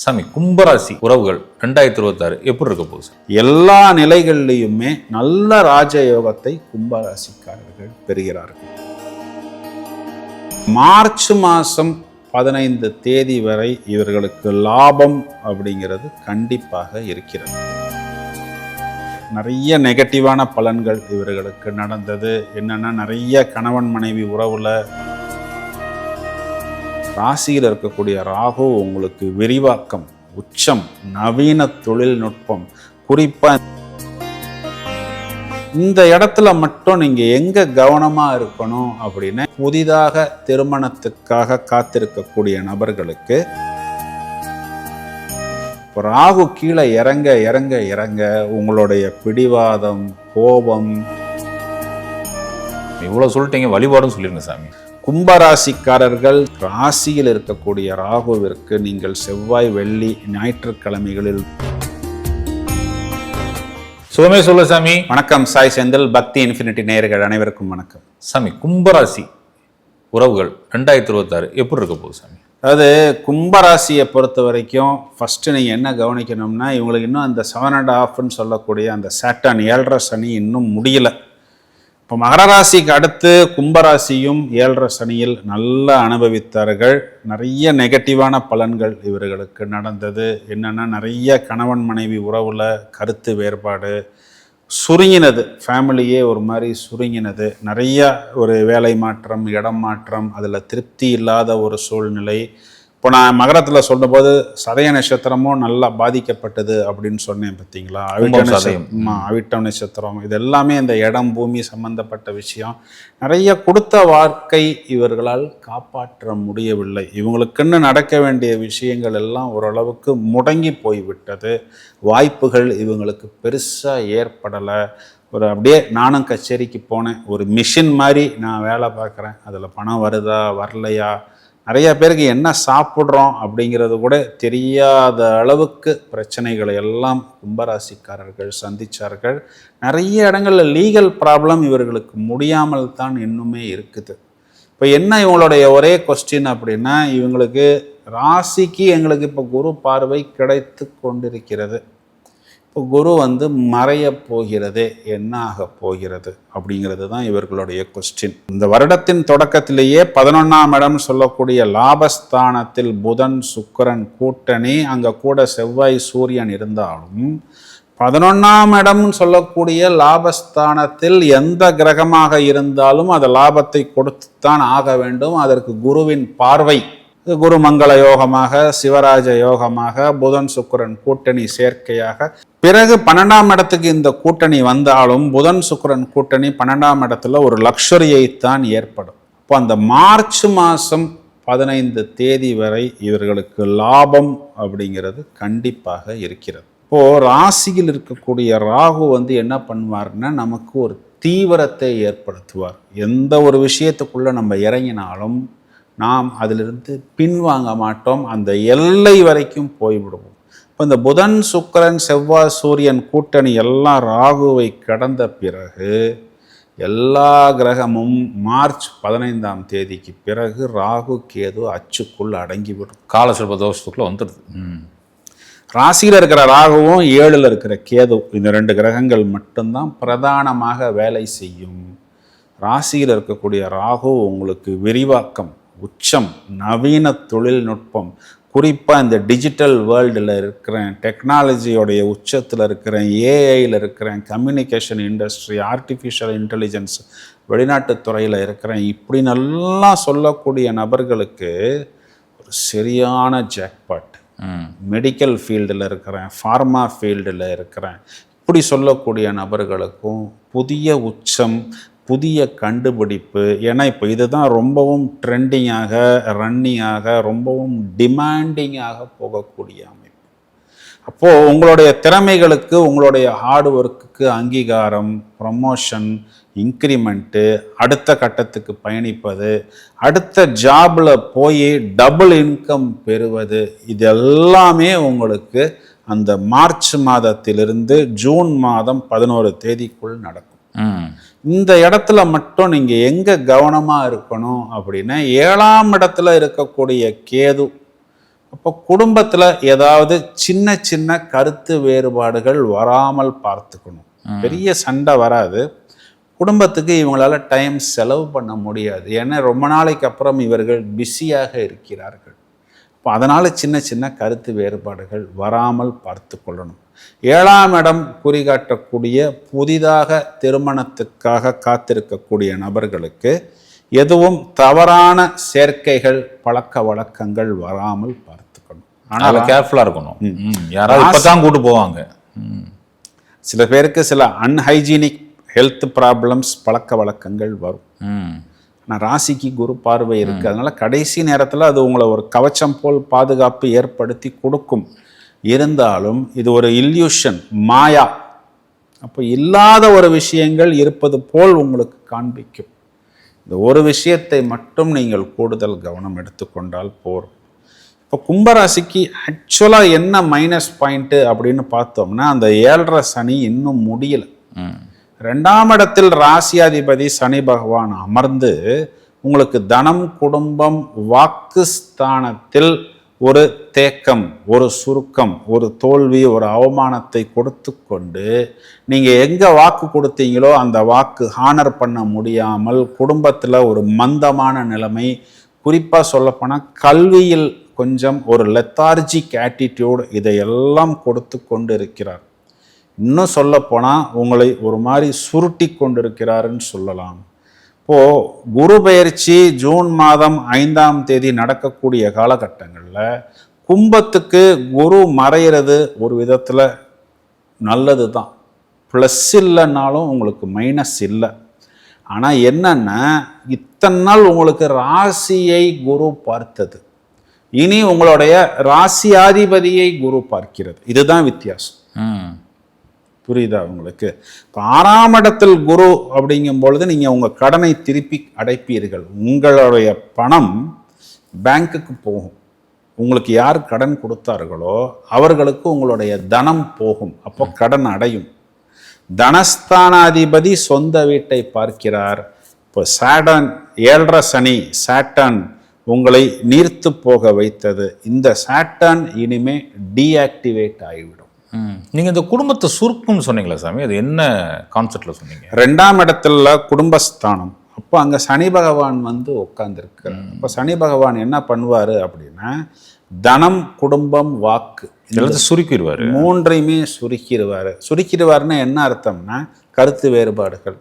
சாமி கும்பராசி உறவுகள் ரெண்டாயிரத்தி இருபத்தாறு எப்படி இருக்க போகுது எல்லா நிலைகள்லையுமே நல்ல ராஜயோகத்தை கும்பராசிக்காரர்கள் பெறுகிறார்கள். மார்ச் மாதம் பதினைந்து தேதி வரை இவர்களுக்கு லாபம் அப்படிங்கிறது கண்டிப்பாக இருக்கிறது. நிறைய நெகட்டிவான பலன்கள் இவர்களுக்கு நடந்தது. என்னன்னா நிறைய கணவன் மனைவி உறவுல ராசியில் இருக்கக்கூடிய ராகு உங்களுக்கு விரிவாக்கம் உச்சம் நவீன தொழில்நுட்பம் குறிப்பாக இந்த இடத்துல மட்டும் நீங்கள் எங்கே கவனமாக இருக்கணும் அப்படின்னா புதிதாக திருமணத்துக்காக காத்திருக்கக்கூடிய நபர்களுக்கு ராகு கீழே இறங்க இறங்க இறங்க உங்களுடைய பிடிவாதம் கோபம். இவ்வளோ சொல்லிட்டீங்க வழிபாடும் சொல்லிருங்க சாமி. கும்பராசிக்காரர்கள் ராசியில் இருக்கக்கூடிய ராகுவிற்கு நீங்கள் செவ்வாய் வெள்ளி ஞாயிற்றுக்கிழமைகளில் சுகமே சொல்ல சாமி. வணக்கம். சாய் செந்தில் பக்தி இன்ஃபினிட்டி நேயர்கள் அனைவருக்கும் வணக்கம். சாமி கும்பராசி உறவுகள் ரெண்டாயிரத்தி இருபத்தாறு எப்படி இருக்க போகுது சாமி? அதாவது கும்பராசியை பொறுத்த வரைக்கும் ஃபஸ்ட்டு நீங்கள் என்ன கவனிக்கணும்னா இவங்களுக்கு இன்னும் அந்த செவன் அண்ட் ஆஃப்னு சொல்லக்கூடிய அந்த சேட்டன் ஏழரை சனி இன்னும் முடியல. இப்போ மகரராசிக்கு அடுத்து கும்பராசியும் ஏழரை சனியில் நல்லா அனுபவித்தார்கள். நிறைய நெகட்டிவான பலன்கள் இவர்களுக்கு நடந்தது. என்னென்னா நிறைய கணவன் மனைவி உறவில் கருத்து வேறுபாடு. சுருங்கினது. ஃபேமிலியே ஒரு மாதிரி சுருங்கினது. நிறைய ஒரு வேலை மாற்றம் இடம் மாற்றம் அதில் திருப்தி இல்லாத ஒரு சூழ்நிலை. இப்போ நான் மகரத்தில் சொன்னபோது சதய நட்சத்திரமும் நல்லா பாதிக்கப்பட்டது அப்படின்னு சொன்னேன் பார்த்தீங்களா? அவிட்ட கும்பம் நட்ச- சதயம். ஆமா, அவிட்டம் நட்சத்திரம். இது எல்லாமே இந்த இடம் பூமி சம்பந்தப்பட்ட விஷயம். நிறைய கொடுத்த வாழ்க்கை இவர்களால் காப்பாற்ற முடியவில்லை. இவங்களுக்குன்னு நடக்க வேண்டிய விஷயங்கள் எல்லாம் ஓரளவுக்கு முடங்கி போய்விட்டது. வாய்ப்புகள் இவங்களுக்கு பெருசாக ஏற்படலை. ஒரு அப்படியே நானும் கச்சேரிக்கு போனேன். ஒரு மிஷின் மாதிரி நான் வேலை பார்க்குறேன். அதில் பணம் வருதா வரலையா? நிறைய பேருக்கு என்ன சாப்பிட்றோம் அப்படிங்கிறது கூட தெரியாத அளவுக்கு பிரச்சனைகளை எல்லாம் கும்பராசிக்காரர்கள் சந்திச்சார்கள். நிறைய இடங்களில் லீகல் ப்ராப்ளம் இவர்களுக்கு முடியாமல் தான் இன்னுமே இருக்குது. இப்போ என்ன இவங்களுடைய ஒரே கொஸ்டின் அப்படின்னா இவங்களுக்கு ராசிக்கு எங்களுக்கு இப்போ குரு பார்வை கிடைத்து கொண்டிருக்கிறது. குரு வந்து மறையப் போகிறது என்ன போகிறது? அப்படிங்கிறது தான் இவர்களுடைய கொஸ்டின் இந்த வருடத்தின் தொடக்கத்திலேயே பதினொன்றாம் இடம் சொல்லக்கூடிய லாபஸ்தானத்தில் புதன் சுக்கரன் கூட்டணி அங்கே கூட செவ்வாய் சூரியன் இருந்தாலும் பதினொன்றாம் இடம்னு சொல்லக்கூடிய லாபஸ்தானத்தில் எந்த கிரகமாக இருந்தாலும் அது லாபத்தை கொடுத்துத்தான் ஆக வேண்டும். அதற்கு குருவின் பார்வை. குரு மங்கள யோகமாக சிவராஜ யோகமாக புதன் சுக்கரன் கூட்டணி சேர்க்கையாக. பிறகு பன்னெண்டாம் இடத்துக்கு இந்த கூட்டணி வந்தாலும் புதன் சுக்கரன் கூட்டணி பன்னெண்டாம் இடத்துல ஒரு லக்ஷரியைத்தான் ஏற்படும். இப்போ அந்த மார்ச் மாதம் பதினைந்து தேதி வரை இவர்களுக்கு லாபம் அப்படிங்கிறது கண்டிப்பாக இருக்கிறது. இப்போது ராசியில் இருக்கக்கூடிய ராகு வந்து என்ன பண்ணுவார்னா நமக்கு ஒரு தீவிரத்தை ஏற்படுத்துவார். எந்த ஒரு விஷயத்துக்குள்ளே நம்ம இறங்கினாலும் நாம் அதிலிருந்து பின்வாங்க மாட்டோம். அந்த எல்லை வரைக்கும் போய்விடுவோம். இப்போ இந்த புதன் சுக்கிரன் செவ்வாய் சூரியன் கூட்டணி எல்லாம் ராகுவை கடந்த பிறகு எல்லா கிரகமும் மார்ச் பதினைந்தாம் தேதிக்கு பிறகு ராகு கேது அச்சுக்குள் அடங்கிவிடும். கால சிற்ப தோஷத்துக்குள்ள வந்துடுது. ராசியில் இருக்கிற ராகுவும் ஏழில் இருக்கிற கேது இந்த ரெண்டு கிரகங்கள் மட்டும்தான் பிரதானமாக வேலை செய்யும். ராசியில் இருக்கக்கூடிய ராகு உங்களுக்கு விரிவாக்கம். உச்சம் நவீன தொழில்நுட்பம். குறிப்பாக இந்த டிஜிட்டல் வேர்ல்டில் இருக்கிறேன் டெக்னாலஜியோடைய உச்சத்தில் இருக்கிறேன் ஏஐயில் இருக்கிறேன் கம்யூனிகேஷன் இண்டஸ்ட்ரி ஆர்டிஃபிஷியல் இன்டெலிஜென்ஸ் வெளிநாட்டுத் துறையில் இருக்கிறேன். இப்படி நல்லா சொல்லக்கூடிய நபர்களுக்கு ஒரு சரியான ஜாக்பாட் மெடிக்கல் ஃபீல்டில் இருக்கிறேன் ஃபார்மா ஃபீல்டில் இருக்கிறேன். இப்படி சொல்லக்கூடிய நபர்களுக்கும் புதிய உச்சம் புதிய கண்டுபிடிப்பு. ஏன்னா இப்போ இதுதான் ரொம்பவும் ட்ரெண்டிங்காக ரன்னிங்காக ரொம்பவும் டிமாண்டிங்காக போகக்கூடிய அமைப்பு. அப்போது உங்களுடைய திறமைகளுக்கு உங்களுடைய ஹார்ட் ஒர்க்குக்கு அங்கீகாரம் ப்ரமோஷன் இன்க்ரிமெண்ட்டு அடுத்த கட்டத்துக்கு பயணிப்பது அடுத்த ஜாபில் போய் டபுள் இன்கம் பெறுவது இது எல்லாமே உங்களுக்கு அந்த மார்ச் மாதத்திலிருந்து ஜூன் மாதம் பதினோரு தேதிக்குள் நடக்கும். இந்த இடத்துல மட்டும் நீங்கள் எங்கே கவனமாக இருக்கணும் அப்படின்னா ஏழாம் இடத்துல இருக்கக்கூடிய கேது அப்போ குடும்பத்தில் ஏதாவது சின்ன சின்ன கருத்து வேறுபாடுகள் வராமல் பார்த்துக்கணும். பெரிய சண்டை வராது. குடும்பத்துக்கு இவங்களால டைம் செலவு பண்ண முடியாது. ஏன்னா ரொம்ப நாளைக்கு அப்புறம் இவர்கள் பிஸியாக இருக்கிறார்கள். அப்போ அதனால் சின்ன சின்ன கருத்து வேறுபாடுகள் வராமல் பார்த்து கொள்ளணும் ஏழாம் இடம் குறிகாட்டக்கூடிய புதிதாக திருமணத்துக்காக காத்திருக்கக்கூடிய நபர்களுக்கு எதுவும் தவறான சேர்க்கைகள் பழக்க வழக்கங்கள் வராமல் பார்த்துக்கணும் ஆனால் அதனால கேர்ஃபுல்லா இருக்கணும். யாராவது இப்பதான் கூட்டு போவாங்க. சில பேருக்கு சில அன்ஹைஜீனிக் ஹெல்த் ப்ராப்ளம்ஸ் பழக்க வழக்கங்கள் வரும். ஆனால் ராசிக்கு குரு பார்வை இருக்குது அதனால கடைசி நேரத்தில் அது உங்களை ஒரு கவச்சம் போல் பாதுகாப்பு ஏற்படுத்தி கொடுக்கும். இருந்தாலும் இது ஒரு இல்யூஷன் மாயா. அப்போ இல்லாத ஒரு விஷயங்கள் இருப்பது போல் உங்களுக்கு காண்பிக்கும். இந்த ஒரு விஷயத்தை மட்டும் நீங்கள் கூடுதல் கவனம் எடுத்துக்கொண்டால் போதும் இப்போ கும்பராசிக்கு ஆக்சுவலாக என்ன மைனஸ் பாயிண்ட்டு அப்படின்னு பார்த்தோம்னா அந்த ஏழரை சனி இன்னும் முடியல. ரெண்டாம் இடத்தில் ராசியாதிபதி சனி பகவான் அமர்ந்து உங்களுக்கு தனம் குடும்பம் வாக்கு ஸ்தானத்தில் ஒரு தேக்கம் ஒரு சுருக்கம் ஒரு தோல்வி ஒரு அவமானத்தை கொடுத்து கொண்டு நீங்கள் எங்கே வாக்கு கொடுத்தீங்களோ அந்த வாக்கு ஹானர் பண்ண முடியாமல் குடும்பத்தில் ஒரு மந்தமான நிலைமை. குறிப்பாக சொல்லப்போனால் கல்வியில் கொஞ்சம் ஒரு லெத்தார்ஜிக் ஆட்டிடியூட் இதையெல்லாம் கொடுத்து கொண்டு இருக்கிறார். இன்னும் சொல்லப்போனால் உங்களை ஒரு மாதிரி சுருட்டி கொண்டிருக்கிறாருன்னு சொல்லலாம். இப்போது குரு பெயர்ச்சி ஜூன் மாதம் ஐந்தாம் தேதி நடக்கக்கூடிய காலகட்டங்களில் கும்பத்துக்கு குரு மறையிறது ஒரு விதத்தில் நல்லது தான் ப்ளஸ் இல்லைன்னாலும் உங்களுக்கு மைனஸ் இல்லை. ஆனால் என்னென்னா இத்தனை நாள் உங்களுக்கு ராசியை குரு பார்த்தது. இனி உங்களுடைய ராசியாதிபதியை குரு பார்க்கிறது. இதுதான் வித்தியாசம். புரியுதா உங்களுக்கு? இப்போ ஆறாம் இடத்தில் குரு அப்படிங்கும் பொழுது நீங்கள் உங்கள் கடனை திருப்பி அடைப்பீர்கள். உங்களுடைய பணம் பேங்க்குக்கு போகும். உங்களுக்கு யார் கடன் கொடுத்தார்களோ அவர்களுக்கு உங்களுடைய தனம் போகும். அப்போ கடன் அடையும். தனஸ்தானாதிபதி சொந்த வீட்டை பார்க்கிறார். இப்போ சாடன் ஏழரை சனி சாட்டன் உங்களை நீர்த்து போக வைத்தது. இந்த சாட்டன் இனிமே டீஆக்டிவேட் ஆகிவிடும். ம். நீங்க இந்த குடும்பத்தை சுருக்கும்னு சொன்னீங்களா சாமி அது என்ன கான்செப்ட்ல சொன்னீங்க? ரெண்டாம் இடத்துல குடும்பஸ்தானம். அப்போ அங்கே சனி பகவான் வந்து உட்காந்துருக்கிறார் அப்போ சனி பகவான் என்ன பண்ணுவார் அப்படின்னா தனம் குடும்பம் வாக்கு எல்லாத்தையும் சுருக்கிடுவாரு. மூன்றையுமே சுருக்கிடுவார். சுருக்கிடுவார்னா என்ன அர்த்தம்னா கருத்து வேறுபாடுகள்.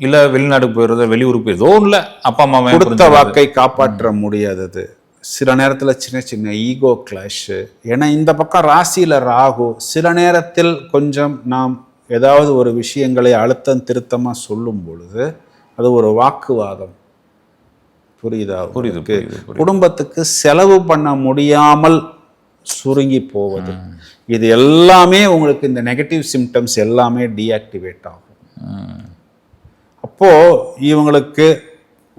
இல்ல வெளிநாடு போயிடுறது வெளியூருக்கு போய் ஏதோ இல்ல அப்பா அம்மா கொடுத்த வாக்கை காப்பாற்ற முடியாதது. சில நேரத்தில் சின்ன சின்ன ஈகோ கிளாஷு ஏன்னா இந்த பக்கம் ராசியில் ராகு சில நேரத்தில் கொஞ்சம் நாம் ஏதாவது ஒரு விஷயங்களை அழுத்தம் திருத்தமாக சொல்லும் பொழுது அது ஒரு வாக்குவாதம். புரியுதா புரியுது. குடும்பத்துக்கு செலவு பண்ண முடியாமல் சுருங்கி போவது. இது எல்லாமே உங்களுக்கு இந்த நெகட்டிவ் சிம்டம்ஸ் எல்லாமே டீஆக்டிவேட் ஆகும். ம். அப்போ இவங்களுக்கு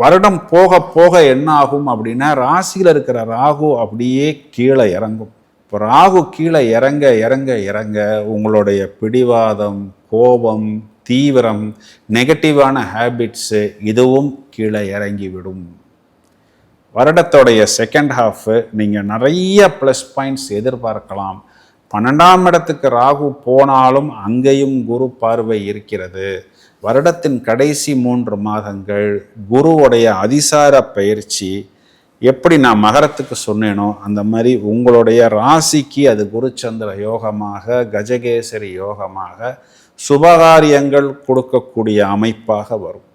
வருடம் போக போக என்ன ஆகும் அப்படின்னா ராசியில் இருக்கிற ராகு அப்படியே கீழே இறங்கும். இப்போ ராகு கீழே இறங்க இறங்க இறங்க உங்களுடைய பிடிவாதம் கோபம் தீவிரம் நெகட்டிவான ஹேபிட்ஸு இதுவும் கீழே இறங்கி விடும். வருடத்தோடைய செகண்ட் ஹாஃப் நீங்கள் நிறைய ப்ளஸ் பாயிண்ட்ஸ் எதிர்பார்க்கலாம். பன்னெண்டாம் இடத்துக்கு ராகு போனாலும் அங்கேயும் குரு பார்வை இருக்கிறது. வருடத்தின் கடைசி மூன்று மாதங்கள் குருவுடைய அதிசார பயிற்சி எப்படி நான் மகரத்துக்கு சொன்னேனோ அந்த மாதிரி உங்களுடைய ராசிக்கு அது குருச்சந்திர யோகமாக கஜகேசரி யோகமாக சுபகாரியங்கள் கொடுக்கக்கூடிய அமைப்பாக வரும்.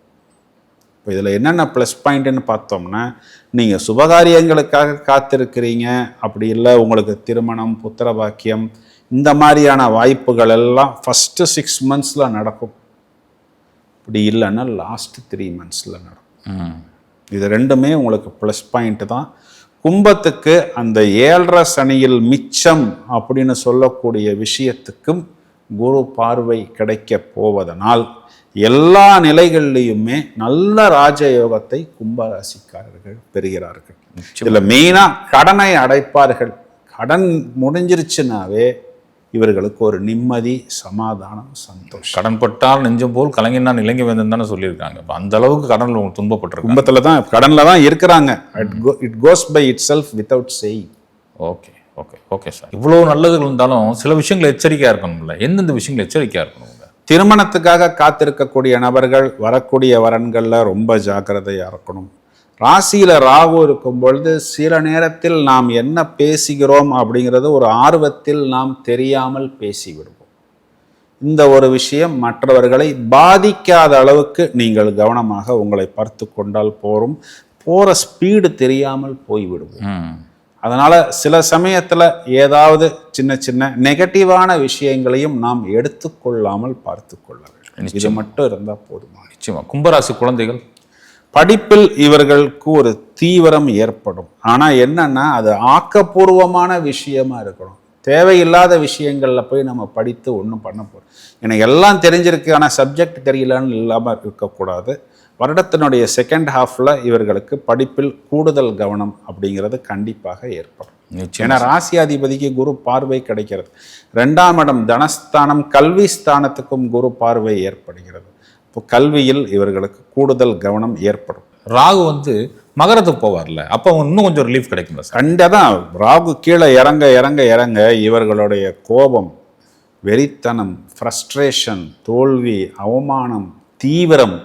இப்போ இதில் என்னென்ன ப்ளஸ் பாயிண்ட்னு பார்த்தோம்னா நீங்கள் சுபகாரியங்களுக்காக காத்திருக்கிறீங்க. அப்படி இல்லை உங்களுக்கு திருமணம் புத்திர பாக்கியம் இந்த மாதிரியான வாய்ப்புகள் எல்லாம் ஃபஸ்ட்டு சிக்ஸ் மந்த்ஸில் நடக்கும். இப்படி இல்லைன்னா லாஸ்ட் த்ரீ மந்த்ஸில் நடக்கும். இது ரெண்டுமே உங்களுக்கு ப்ளஸ் பாயிண்ட் தான். கும்பத்துக்கு அந்த ஏழரை சனியில் மிச்சம் அப்படின்னு சொல்லக்கூடிய விஷயத்துக்கும் குரு பார்வை கிடைக்க போவதனால் எல்லா நிலைகள்லையுமே நல்ல ராஜயோகத்தை கும்பராசிக்காரர்கள் பெறுகிறார்கள். இதில் மெயினாக கடனை அடைப்பார்கள். கடன் முடிஞ்சிருச்சுனாவே இவர்களுக்கு ஒரு நிம்மதி சமாதானம் சந்தோஷம். கடன் பட்டால் நெஞ்சம் போல் கலைஞனான் இலங்கை வேந்தன் தானே சொல்லியிருக்காங்க. அப்ப அந்த அளவுக்கு கடன்ல அவங்க துன்பப்பட்டிருக்காங்க. கும்பத்தில் தான் கடனில் தான் இருக்கிறாங்க. It goes by itself without செய் ஓகே ஓகே ஓகே சார் இவ்வளோ நல்லதுகள் இருந்தாலும் சில விஷயங்கள் எச்சரிக்கையாக இருக்கணும்ல. எந்தெந்த விஷயங்கள் எச்சரிக்கையாக இருக்கணுங்க திருமணத்துக்காக காத்திருக்கக்கூடிய நபர்கள் வரக்கூடிய வரன்களில் ரொம்ப ஜாக்கிரதையாக இருக்கணும். ராசியில் ராகு இருக்கும் பொழுது சில நேரத்தில் நாம் என்ன பேசுகிறோம் அப்படிங்கிறது ஒரு ஆர்வத்தில் நாம் தெரியாமல் பேசிவிடுவோம். இந்த ஒரு விஷயம் மற்றவர்களை பாதிக்காத அளவுக்கு நீங்கள் கவனமாக உங்களை பார்த்து கொண்டால் போரும். போகிற ஸ்பீடு தெரியாமல் போய்விடுவோம். அதனால சில சமயத்துல ஏதாவது சின்ன சின்ன நெகட்டிவான விஷயங்களையும் நாம் எடுத்துக்கொள்ளாமல் பார்த்து கொள்ள வேண்டும். இது மட்டும் இருந்தா போதுமா? நிச்சயமா. கும்பராசி குழந்தைகள்? படிப்பில் இவர்களுக்கு ஒரு தீவிரம் ஏற்படும். ஆனா என்னன்னா அது ஆக்கப்பூர்வமான விஷயமா இருக்கணும். தேவையில்லாத விஷயங்கள்ல போய் நம்ம படித்து ஒன்றும் பண்ண போறோம். எனக்கு எல்லாம் தெரிஞ்சிருக்கு. ஆனா சப்ஜெக்ட் தெரியலன்னு இல்லாம இருக்கக்கூடாது. வருடத்தினுடைய செகண்ட் ஹாஃப்ல இவர்களுக்கு படிப்பில் கூடுதல் கவனம் அப்படிங்கிறது கண்டிப்பாக ஏற்படும். ஏன்னா ராசியாதிபதிக்கு குரு பார்வை கிடைக்கிறது. ரெண்டாம் இடம் தனஸ்தானம் கல்வி ஸ்தானத்துக்கும் குரு பார்வை ஏற்படுகிறது. இப்போ கல்வியில் இவர்களுக்கு கூடுதல் கவனம் ஏற்படும். ராகு வந்து மகரத்துக்கு போவார்ல அப்போ இன்னும் கொஞ்சம் ரிலீஃப் கிடைக்கும்ல சார்? கண்டதான் ராகு கீழே இறங்க இறங்க இறங்க இவர்களுடைய கோபம் வெறித்தனம் ஃப்ரஸ்ட்ரேஷன் தோல்வி அவமானம் தீவிரம்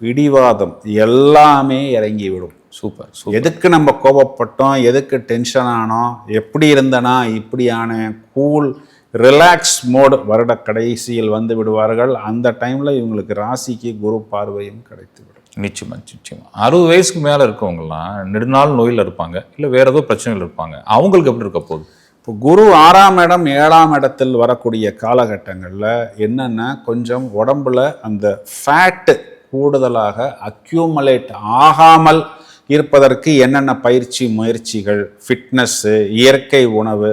பிடிவாதம் எல்லாமே இறங்கிவிடும். Super super. எதுக்கு நம்ம கோபப்பட்டோம்? எதுக்கு டென்ஷன் ஆனோம்? எப்படி இருந்தனா? இப்படியான கூல் ரிலாக்ஸ் மோடு வருட கடைசியில் வந்து விடுவார்கள். அந்த டைம்ல இவங்களுக்கு ராசிக்கு குரு பார்வையும் கிடைத்து விடும் நிச்சயமா நிச்சயமா. அறுபது வயசுக்கு மேலே இருக்கவங்கலாம் நெடுநாள் நோயில் இருப்பாங்க. இல்லை வேற ஏதோ பிரச்சனைகள் இருப்பாங்க. அவங்களுக்கு எப்படி இருக்க போகுது? இப்போ குரு ஆறாம் இடம் ஏழாம் இடத்தில் வரக்கூடிய காலகட்டங்களில் என்னென்னா கொஞ்சம் உடம்புல அந்த ஃபேட்டு கூடுதலாக அக்யூமலேட் ஆகாமல் இருப்பதற்கு என்னென்ன பயிற்சி முயற்சிகள் ஃபிட்னஸ்ஸு இயற்கை உணவு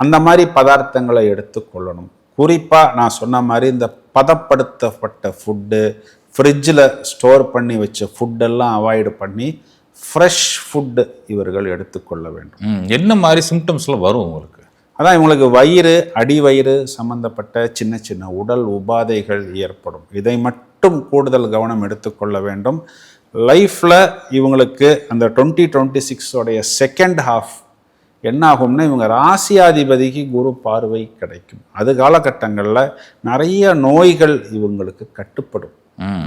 அந்த மாதிரி பதார்த்தங்களை எடுத்துக்கொள்ளணும் குறிப்பாக நான் சொன்ன மாதிரி இந்த பதப்படுத்தப்பட்ட ஃபுட்டு ஃப்ரிட்ஜில் ஸ்டோர் பண்ணி வச்ச ஃபுட்டெல்லாம் அவாய்டு பண்ணி ஃப்ரெஷ் ஃபுட்டு இவர்கள் எடுத்துக்கொள்ள வேண்டும். என்ன மாதிரி சிம்டம்ஸ்லாம் வரும் உங்களுக்கு? அதான் இவங்களுக்கு வயிறு அடிவயிறு சம்பந்தப்பட்ட சின்ன சின்ன உடல் உபாதைகள் ஏற்படும். இதை மட்டும் கூடுதல் கவனம் எடுத்துக்கொள்ள வேண்டும். லைஃப்பில் இவங்களுக்கு அந்த டுவெண்ட்டி டுவெண்ட்டி சிக்ஸோடைய செகண்ட் ஹாஃப் என்ன ஆகும்னா இவங்க ராசியாதிபதிக்கு குரு பார்வை கிடைக்கும். அது காலகட்டங்களில் நிறைய நோய்கள் இவங்களுக்கு கட்டுப்படும்.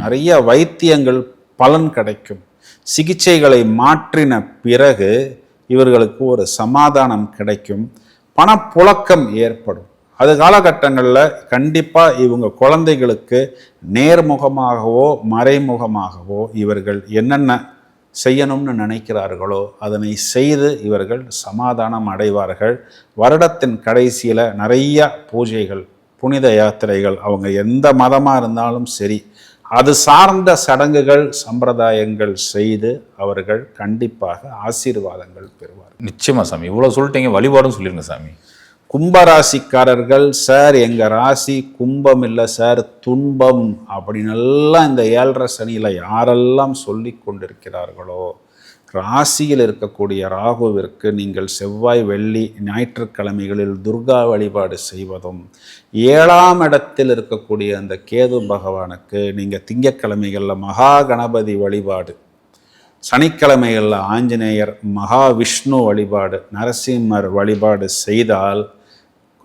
நிறைய வைத்தியங்கள் பலன் கிடைக்கும். சிகிச்சைகளை மாற்றின பிறகு இவர்களுக்கு ஒரு சமாதானம் கிடைக்கும். பணப்புழக்கம் ஏற்படும். அது காலகட்டங்களில் கண்டிப்பாக இவங்க குழந்தைகளுக்கு நேர்முகமாகவோ மறைமுகமாகவோ இவர்கள் என்னென்ன செய்யணும்னு நினைக்கிறார்களோ அதனை செய்து இவர்கள் சமாதானம் அடைவார்கள். வருடத்தின் கடைசியில் நிறைய பூஜைகள் புனித யாத்திரைகள் அவங்க எந்த மதமாக இருந்தாலும் சரி அது சார்ந்த சடங்குகள் சம்பிரதாயங்கள் செய்து அவர்கள் கண்டிப்பாக ஆசீர்வாதங்கள் பெறுவார் நிச்சயமா சாமி. இவ்வளோ சொல்லிட்டீங்க வழிபாடும் சொல்லிடுங்க சாமி. கும்பராசிக்காரர்கள் சார் எங்கள் ராசி கும்பம் இல்லை சார் துன்பம் அப்படின்னெல்லாம் இந்த ஏழரை சனியில் யாரெல்லாம் சொல்லி கொண்டிருக்கிறார்களோ ராசியில் இருக்கக்கூடிய ராகுவிற்கு நீங்கள் செவ்வாய் வெள்ளி ஞாயிற்றுக்கிழமைகளில் துர்கா வழிபாடு செய்வதும் ஏழாம் இடத்தில் இருக்கக்கூடிய அந்த கேது பகவானுக்கு நீங்கள் திங்கக்கிழமைகளில் மகா கணபதி வழிபாடு சனிக்கிழமைகளில் ஆஞ்சநேயர் மகாவிஷ்ணு வழிபாடு நரசிம்மர் வழிபாடு செய்தால்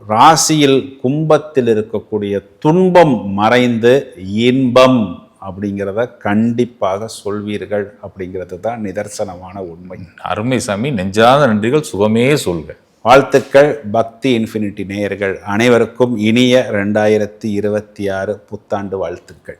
ராசியில் கும்பத்தில் இருக்கக்கூடிய துன்பம் மறைந்து இன்பம் அப்படிங்கிறத கண்டிப்பாக சொல்வீர்கள் அப்படிங்கிறது தான் நிதர்சனமான உண்மை. அருமை சாமி நெஞ்சாத நன்றிகள் சுகமே சொல்க. வாழ்த்துக்கள் பக்தி இன்ஃபினிட்டி நேயர்கள் அனைவருக்கும் இனிய ரெண்டாயிரத்தி இருபத்தி ஆறு புத்தாண்டு வாழ்த்துக்கள்.